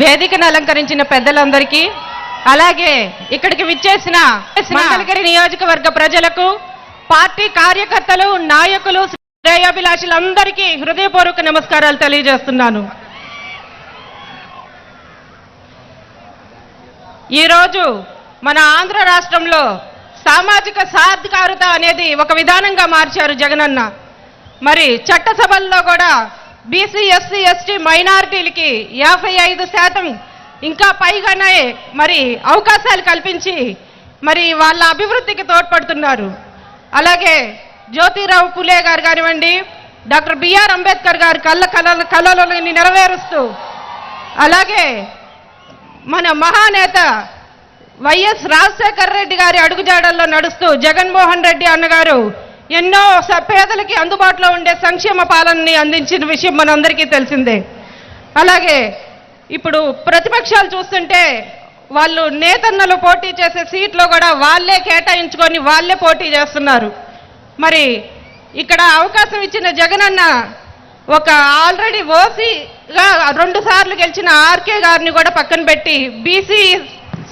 వేదికను అలంకరించిన పెద్దలందరికీ అలాగే ఇక్కడికి విచ్చేసిన మంగళగిరి నియోజకవర్గ ప్రజలకు పార్టీ కార్యకర్తలు నాయకులు శ్రేయాభిలాషులందరికీ హృదయపూర్వక నమస్కారాలు తెలియజేస్తున్నాను. ఈరోజు మన ఆంధ్ర రాష్ట్రంలో సామాజిక సాధికారత అనేది ఒక విధానంగా మార్చారు జగనన్న. మరి చట్టసభల్లో కూడా బీసీ ఎస్సీ ఎస్టీ మైనారిటీలకి యాభై ఐదు శాతం ఇంకా పైగానే మరి అవకాశాలు కల్పించి మరి వాళ్ళ అభివృద్ధికి తోడ్పడుతున్నారు. అలాగే జ్యోతిరావు పులే గారు కానివ్వండి డాక్టర్ బిఆర్ అంబేద్కర్ గారు కళ్ళ కళ కళలని నెరవేరుస్తూ అలాగే మన మహానేత వైఎస్ రాజశేఖర రెడ్డి గారి అడుగుజాడల్లో నడుస్తూ జగన్మోహన్ రెడ్డి అన్నగారు ఎన్నో స- పేదలకి అందుబాటులో ఉండే సంక్షేమ పాలనని అందించిన విషయం మనందరికీ తెలిసిందే. అలాగే ఇప్పుడు ప్రతిపక్షాలు చూస్తుంటే వాళ్ళు నేతన్నలు పోటీ చేసే సీట్లో కూడా వాళ్ళే కేటాయించుకొని వాళ్ళే పోటీ చేస్తున్నారు. మరి ఇక్కడ అవకాశం ఇచ్చిన జగనన్న ఒక ఆల్రెడీ ఓసీగా రెండు సార్లు గెలిచిన ఆర్కే గారిని కూడా పక్కన పెట్టి బీసీ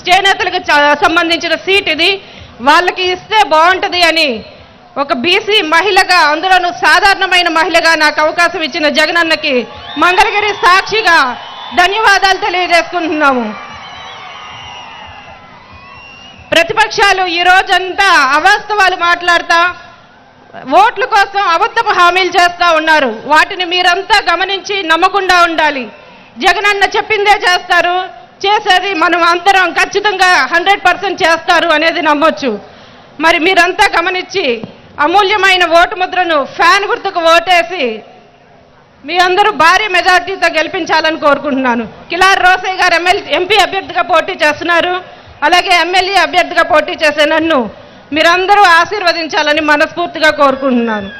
చేనేతలకు సంబంధించిన సీట్ ఇది. వాళ్ళకి ఇస్తే బాగుంటుంది అని ఒక బీసీ మహిళగా అందులోనూ సాధారణమైన మహిళగా నాకు అవకాశం ఇచ్చిన జగనన్నకి మంగళగిరి సాక్షిగా ధన్యవాదాలు తెలియజేసుకుంటున్నాము. ప్రతిపక్షాలు ఈ రోజంతా అవాస్తవాలు మాట్లాడతా ఓట్ల కోసం అబద్ధపు హామీలు చేస్తా ఉన్నారు. వాటిని మీరంతా గమనించి నమ్మకుండా ఉండాలి. జగనన్న చెప్పిందే చేస్తారు చేసేది మనం అందరం ఖచ్చితంగా హండ్రెడ్ పర్సెంట్ చేస్తారు అనేది నమ్మొచ్చు. మరి మీరంతా గమనించి అమూల్యమైన ఓటు ముద్రను ఫ్యాన్ గుర్తుకు ఓటేసి మీ అందరూ భారీ మెజార్టీతో గెలిపించాలని కోరుకుంటున్నాను. కిలార్ రోసయ్య గారు ఎమ్మెల్యే ఎంపీ అభ్యర్థిగా పోటీ చేస్తున్నారు. అలాగే ఎమ్మెల్యే అభ్యర్థిగా పోటీ చేసే నన్ను మీరందరూ ఆశీర్వదించాలని మనస్ఫూర్తిగా కోరుకుంటున్నాను.